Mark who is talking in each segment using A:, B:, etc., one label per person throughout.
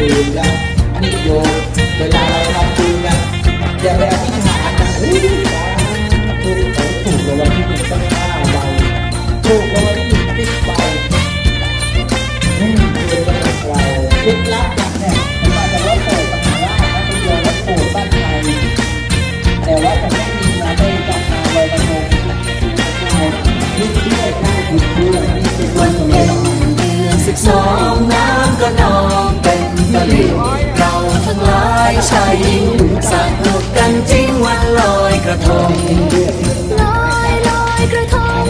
A: ลืมแล้วนี่โยเวลาเราทำบุญนะอย่าไปอธิษฐานนะอุ้ยสาธุผมถูกรางวัลที่หนึ่งตั้งห้าใบถูกรางวัลที่หนึ่งสิบใบอืมเดือนละเราคิดลับกันเนี่ยมันมาจากวัดโป่งมหาราชนะเป็นโยมวัดโป่งบ้านไทยแต่ว่าจะไม่มีนะไม่จัดมาลอยกระทงนี่ด้วยได้บุญด้วยนี่เป็นวันสำคัญ
B: เดือนสิบส ชายหญิงสนุกกันจริงวันลอยกระทง
C: ลอยลอยกระทง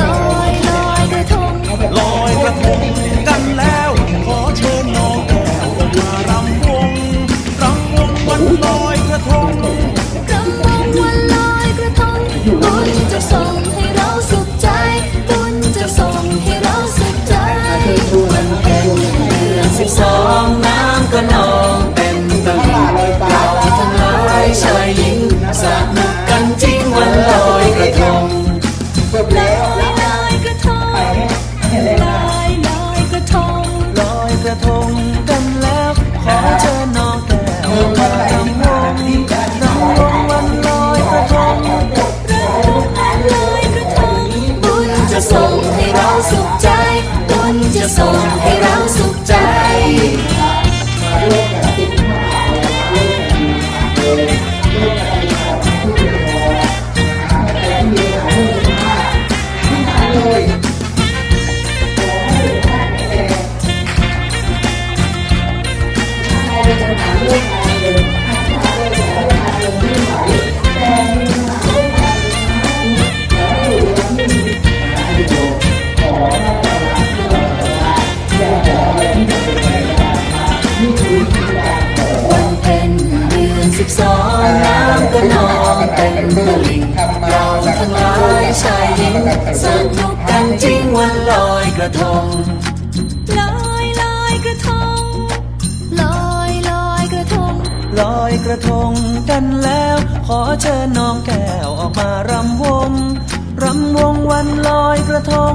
C: ลอยลอยกระทง
D: ลอยกระทงกันแล้ว ขอเชิญน้องแก้วมารำวงรำวงวันลอยกระทง
C: รำวงวันลอยกระทงบุญจะส่งให้เราสุขใจบุญจะส่งให้เราสุขใจ
B: วันเพ็ญเดือนสิบสองน้ำ
A: บุ
C: ก็
B: นอง
A: เป็นตะ
B: ลิ่งเราทั้งหลายชายหญิงสนุกกันจริงวันลอยกระทง
C: ลอยลอยกระทงลอยลอยกระทง
B: ลอยกระทงกันแล้ว ขอเชิญน้องแก้วออกมารำวงรำวงวันลอยกระทง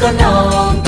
C: gonna know